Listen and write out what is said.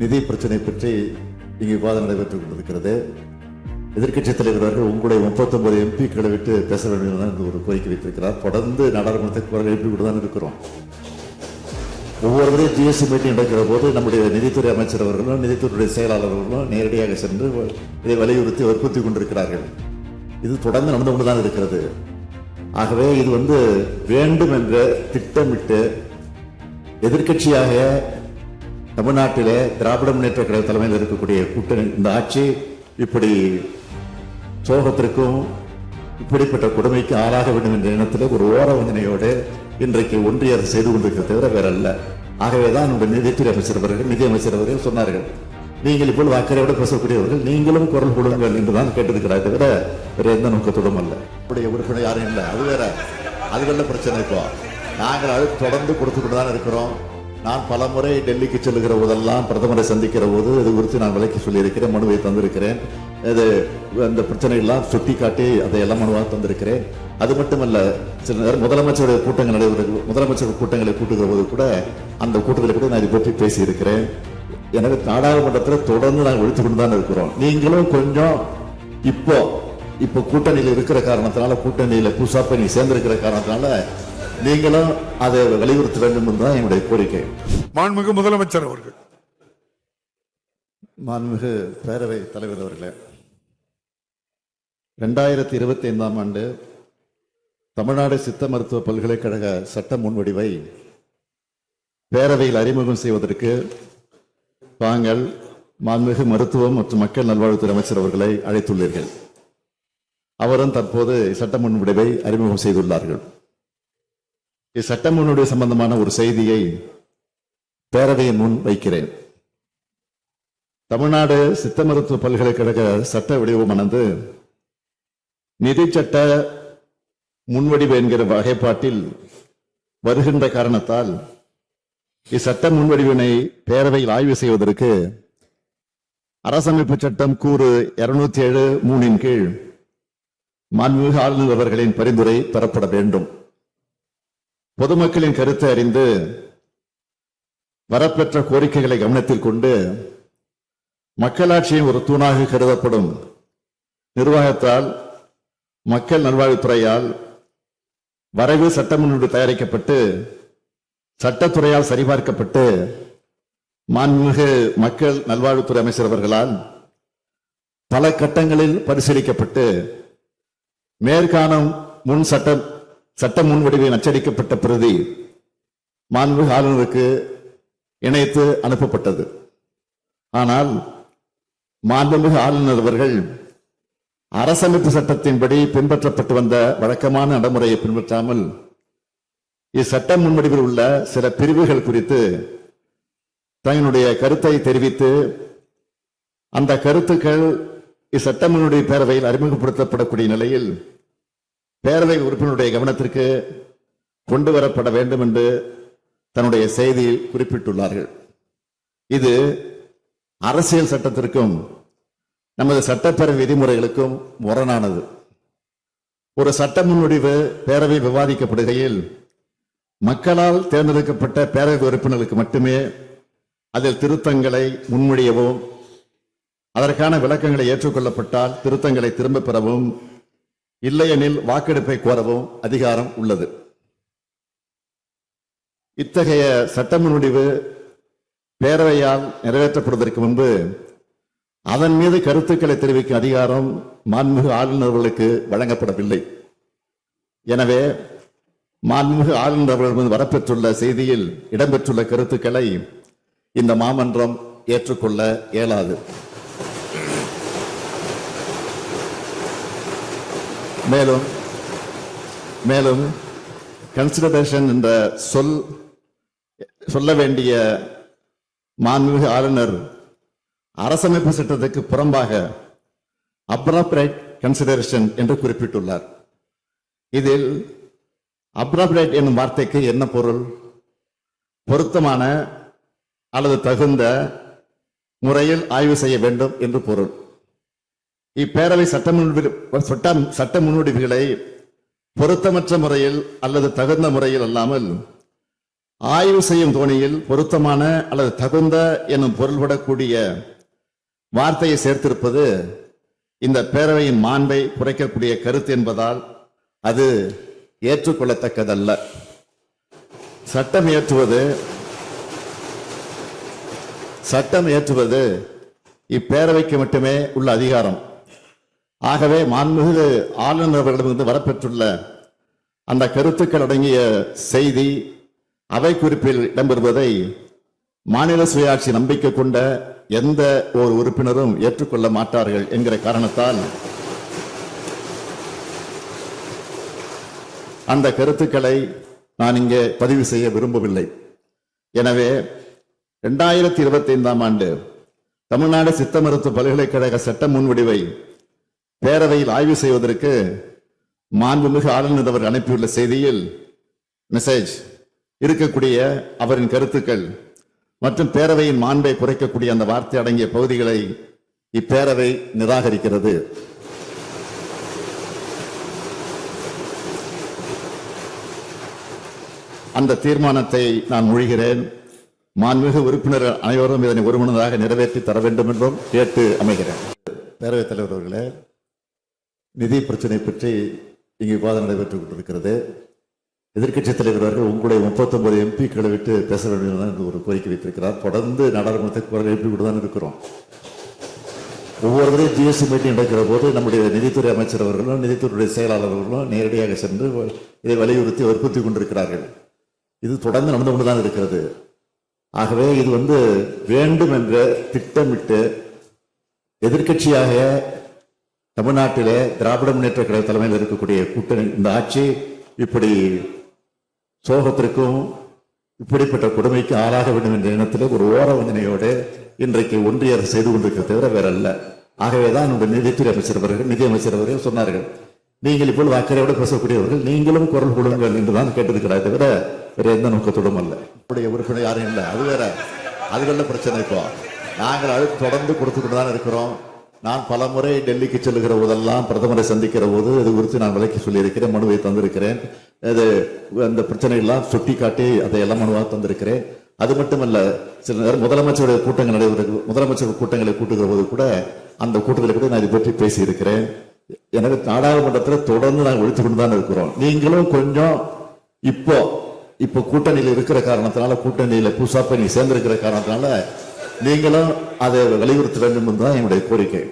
நிதி பிரச்சனை பற்றி இங்கு விவாதம் நடைபெற்றுக் கொண்டிருக்கிறது. எதிர்க்கட்சித் தலைவர் அவர்கள் உங்களுடைய முப்பத்தொன்பது எம்பிக்களை விட்டு பேச வேண்டும் என்று ஒரு கோரிக்கை வைத்திருக்கிறார். தொடர்ந்து நாடாளுமன்றத்தை குரல் எழுப்பி கொண்டு தான் இருக்கிறோம். ஒவ்வொருவரையும் ஜிஎஸ்டி மீட்டிங் நடக்கிற போது நம்முடைய நிதித்துறை அமைச்சர் அவர்களும் நிதித்துறையுடைய செயலாளர்களும் நேரடியாக சென்று இதை வலியுறுத்தி வற்புறுத்தி கொண்டிருக்கிறார்கள். இது தொடர்ந்து நடந்து கொண்டு தான் இருக்கிறது. ஆகவே இது வந்து வேண்டும் என்று திட்டமிட்டு எதிர்க்கட்சியாக தமிழ்நாட்டிலே திராவிட முன்னேற்ற கழக தலைமையில் இருக்கக்கூடிய கூட்டணி இந்த ஆட்சி இப்படி சோகத்திற்கும் இப்படிப்பட்ட கொடுமைக்கு ஆளாக வேண்டும் என்ற எண்ணத்தில் ஒரு ஓர வஞ்சனையோடு இன்றைக்கு ஒன்றிய அரசு செய்து கொண்டிருக்கிறது தவிர வேற அல்ல ஆகவேதான் நம்முடைய நிதித்துறை அமைச்சர் அவர்கள் நிதியமைச்சர் அவர்கள் சொன்னார்கள். நீங்கள் இப்பொழுது அக்கறையோடு பேசக்கூடியவர்கள் நீங்களும் குரல் கொடுங்கள் என்று தான் கேட்டிருக்கிறார் தவிர வேறு எந்த நோக்கத்தோடும் அல்ல. உடைய உறுப்பினர் யாரும் இல்லை. அது வேற. அதுகளில் பிரச்சனை இப்போ. நாங்கள் அது தொடர்ந்து கொடுத்துக்கிட்டு தான் இருக்கிறோம். நான் பல முறை டெல்லிக்கு செல்லுகிற போதெல்லாம் பிரதமரை சந்திக்கிற போது இது குறித்து நான் விலைக்கு சொல்லியிருக்கிறேன் மனுவை தந்திருக்கிறேன். இது அந்த பிரச்சனைகள்லாம் சுட்டி காட்டி அதை எல்லாம் மனுவாக தந்திருக்கிறேன். அது மட்டுமல்ல சில நேரம் முதலமைச்சருடைய கூட்டங்கள் நடைபெற முதலமைச்சர் கூட்டங்களை கூட்டுகிற போது கூட அந்த கூட்டத்தில் கூட நான் இதை பற்றி பேசியிருக்கிறேன். எனவே நாடாளுமன்றத்தில் தொடர்ந்து நாங்கள் ஒழித்து கொண்டு தான் இருக்கிறோம். நீங்களும் கொஞ்சம் இப்போ இப்போ கூட்டணியில் இருக்கிற காரணத்தினால கூட்டணியில் புதுசாக நீ சேர்ந்திருக்கிற காரணத்தினால நீங்களும் அதை வலியுறுத்த வேண்டும் என்றுதான் என்னுடைய கோரிக்கை. மாண்புமிகு முதலமைச்சர் அவர்கள். மாண்புமிகு பேரவை தலைவர் அவர்களே ரெண்டாயிரத்தி இருபத்தி ஐந்தாம் ஆண்டு தமிழ்நாடு சித்த மருத்துவ பல்கலைக்கழக சட்ட முன்வடிவை பேரவையில் அறிமுகம் செய்வதற்கு தாங்கள் மாண்புமிகு மருத்துவம் மற்றும் மக்கள் நல்வாழ்வுத்துறை அமைச்சர் அவர்களை அழைத்துள்ளீர்கள். அவரும் தற்போது சட்ட முன்வடிவை அறிமுகம் செய்துள்ளார்கள். இச்சட்ட முன்னுடைய சம்பந்தமான ஒரு செய்தியை பேரவையின் முன் வைக்கிறேன். தமிழ்நாடு சித்த மருத்துவ பல்கலைக்கழக சட்ட வடிவமானது நிதி சட்ட முன்வடிவு என்கிற வகைப்பாட்டில் வருகின்ற காரணத்தால் இச்சட்ட முன்வடிவினை பேரவையில் ஆய்வு செய்வதற்கு அரசமைப்பு சட்டம் கூறு இருநூத்தி ஏழு மூணின் கீழ் மாண்புமிகு ஆளுநர் அவர்களின் பரிந்துரை பெறப்பட வேண்டும். பொதுமக்களின் கருத்தை அறிந்து வரப்பெற்ற கோரிக்கைகளை கவனத்தில் கொண்டு மக்களாட்சியின் ஒரு தூணாக கருதப்படும் நிர்வாகத்தால் மக்கள் நல்வாழ்வுத்துறையால் வரைவு சட்டமுன்னோடு தயாரிக்கப்பட்டு சட்டத்துறையால் சரிபார்க்கப்பட்டு மாண்புமிகு மக்கள் நல்வாழ்வுத்துறை அமைச்சர் அவர்களால் பல கட்டங்களில் பரிசீலிக்கப்பட்டு மேற்காணும் முன் சட்டம் சட்ட முன்வடிவில் அச்சடிக்கப்பட்ட பிரதி மாண்புமிகு ஆளுநருக்கு இணைத்து அனுப்பப்பட்டது. ஆனால் மாண்புமிகு ஆளுநர் அவர்கள் அரசமைப்பு சட்டத்தின்படி பின்பற்றப்பட்டு வந்த வழக்கமான நடைமுறையை பின்பற்றாமல் இச்சட்ட முன்வடிவில் உள்ள சில பிரிவுகள் குறித்து தங்களுடைய கருத்தை தெரிவித்து அந்த கருத்துக்கள் இச்சட்ட முன்வடிவு பேரவையில் அறிமுகப்படுத்தப்படக்கூடிய நிலையில் பேரவை உறுப்பினருடைய கவனத்திற்கு கொண்டு வரப்பட வேண்டும் என்று தன்னுடைய செய்தியில் குறிப்பிட்டுள்ளார்கள். இது அரசியல் சட்டத்திற்கும் நமது சட்டப்பேரவை விதிமுறைகளுக்கும் முரணானது. ஒரு சட்ட முன்வடிவு பேரவை விவாதிக்கப்படுகையில் மக்களால் தேர்ந்தெடுக்கப்பட்ட பேரவை உறுப்பினர்களுக்கு மட்டுமே அதில் திருத்தங்களை முன்மொழியவும் அதற்கான விளக்கங்களை ஏற்றுக்கொள்ளப்பட்டால் திருத்தங்களை திரும்பப் பெறவும் இல்லையெனில் வாக்கெடுப்பை கோரவும் அதிகாரம் உள்ளது. இத்தகைய சட்ட முடிவு பேரவையால் நிறைவேற்றப்படுவதற்கு முன்பு அதன் மீது கருத்துக்களை தெரிவிக்கும் அதிகாரம் மாண்புமிகு ஆளுநர்களுக்கு வழங்கப்படவில்லை. எனவே மாண்புமிகு ஆளுநர் அவர்கள் மீது வரப்பெற்றுள்ள செய்தியில் இடம்பெற்றுள்ள கருத்துக்களை இந்த மாமன்றம் ஏற்றுக்கொள்ள இயலாது. மேலும் மேலும் கன்சிடரேஷன் என்ற சொல் சொல்ல வேண்டிய மாண்புமிகு ஆளுநர் அரசமைப்பு சட்டத்துக்கு புறம்பாக அப்ராப்ரேட் கன்சிடரேஷன் என்று குறிப்பிட்டுள்ளார். இதில் அப்ராப்ரேட் என்னும் வார்த்தைக்கு என்ன பொருள்? பொருத்தமான அல்லது தகுந்த முறையில் ஆய்வு செய்ய வேண்டும் என்று பொருள். இப்பேரவை சட்ட முன்வடி- சட்ட சட்ட முன்வடிவுகளை பொருத்தமற்ற முறையில் அல்லது தகுந்த முறையில் அல்லாமல் ஆய்வு செய்யும் தோணியில் பொருத்தமான அல்லது தகுந்த எனும் பொருள்படக்கூடிய வார்த்தையை சேர்த்திருப்பது இந்த பேரவையின் மாண்பை குறைக்கக்கூடிய கருத்து என்பதால் அது ஏற்றுக்கொள்ளத்தக்கதல்ல. சட்டம் இயற்றுவது சட்டம் இயற்றுவது இப்பேரவைக்கு மட்டுமே உள்ள அதிகாரம். ஆகவே மாண்புமிகு ஆளுநர் அவர்களிடமிருந்து வரப்பெற்றுள்ள அந்த கருத்துக்கள் அடங்கிய செய்தி அவை குறிப்பில் இடம்பெறுவதை மாநில சுயாட்சி நம்பிக்கை கொண்ட எந்த ஒரு உறுப்பினரும் ஏற்றுக்கொள்ள மாட்டார்கள் என்கிற காரணத்தால் அந்த கருத்துக்களை நான் இங்கே பதிவு செய்ய விரும்பவில்லை. எனவே இரண்டாயிரத்தி இருபத்தி ஐந்தாம் ஆண்டு தமிழ்நாடு சித்த மருத்துவ பல்கலைக்கழக சட்ட முன்வடிவை பேரவையில் ஆய்வு செய்வதற்கு மாண்புமிகு ஆளுநர் அவர் அனுப்பியுள்ள செய்தியில் மெசேஜ் இருக்கக்கூடிய அவரின் கருத்துக்கள் மற்றும் பேரவையின் மாண்பை குறைக்கக்கூடிய அந்த வார்த்தை அடங்கிய பகுதிகளை இப்பேரவை நிராகரிக்கிறது. அந்த தீர்மானத்தை நான் மொழிகிறேன். மாண்புமிகு உறுப்பினர் அனைவரும் இதனை ஒருமனதாக நிறைவேற்றி தர வேண்டும் என்றும் கேட்டு அமைகிறேன். பேரவைத் தலைவர் அவர்களே நிதி பிரச்சனை பற்றி இங்கு விவாதம் நடைபெற்றுக் கொண்டிருக்கிறது. எதிர்க்கட்சித் தலைவர் அவர்கள் உங்களுடைய முப்பத்தொன்பது எம்பிக்களை விட்டு பேச வேண்டும் என்று ஒரு கோரிக்கை வைத்திருக்கிறார். தொடர்ந்து நாடாளுமன்றத்தை குரல் எழுப்பி கொண்டு தான் இருக்கிறோம். ஒவ்வொரு முறையும் ஜிஎஸ்டி மீட்டிங் நடக்கிற போது நம்முடைய நிதித்துறை அமைச்சர் அவர்களும் நிதித்துறை செயலாளர்களும் நேரடியாக சென்று இதை வலியுறுத்தி வற்புறுத்தி கொண்டிருக்கிறார்கள். இது தொடர்ந்து நடந்து கொண்டு தான் இருக்கிறது. ஆகவே இது வந்து வேண்டும் என்று திட்டமிட்டு எதிர்க்கட்சியாக தமிழ்நாட்டிலே திராவிட முன்னேற்ற கழக தலைமையில் இருக்கக்கூடிய கூட்டணி இந்த ஆட்சி இப்படி சோகத்திற்கும் இப்படிப்பட்ட கொடுமைக்கு ஆளாக வேண்டும் என்ற எண்ணத்தில் ஒரு ஓர வஞ்சனையோடு இன்றைக்கு ஒன்றிய அரசு செய்து கொண்டிருக்கிற தவிர வேற அல்ல ஆகவேதான் நம்முடைய நிதித்துறை அமைச்சர் அவர்கள் நிதி அமைச்சர் அவர்கள் சொன்னார்கள். நீங்கள் இப்பொழுது அக்கறையோடு பேசக்கூடியவர்கள் நீங்களும் குரல் கொடுங்கள் என்று தான் கேட்டிருக்கிறார் தவிர வேற எந்த நோக்கத்தோடும் அல்ல. இப்படி உறுப்பினர் யாரும் இல்லை. அது வேற. அதுகளில் பிரச்சனை இப்போ. நாங்கள் அது தொடர்ந்து கொடுத்துக்கிட்டு தான் இருக்கிறோம். நான் பல முறை டெல்லிக்கு செல்லுகிற போதெல்லாம் பிரதமரை சந்திக்கிற போது இது குறித்து நான் விலைக்கு சொல்லியிருக்கிறேன் மனுவை தந்திருக்கிறேன். அது அந்த பிரச்சனையெல்லாம் சுட்டி காட்டி அதை எல்லாம் மனுவாக தந்திருக்கிறேன். அது மட்டுமல்ல சில நேரம் முதலமைச்சருடைய கூட்டங்கள் நடைபெற முதலமைச்சர் கூட்டங்களை கூட்டுகிற போது கூட அந்த கூட்டத்தில் கூட நான் இதை பற்றி பேசியிருக்கிறேன். எனவே நாடாளுமன்றத்தில் தொடர்ந்து நாங்கள் ஒழித்து கொண்டு தான் இருக்கிறோம். நீங்களும் கொஞ்சம் இப்போ இப்போ கூட்டணியில் இருக்கிற காரணத்தினால கூட்டணியில் புதுசாக போய் நீ சேர்ந்திருக்கிற காரணத்தினால நீங்களும் அதை வலியுறுத்த வேண்டும் தான் என்னுடைய கோரிக்கை.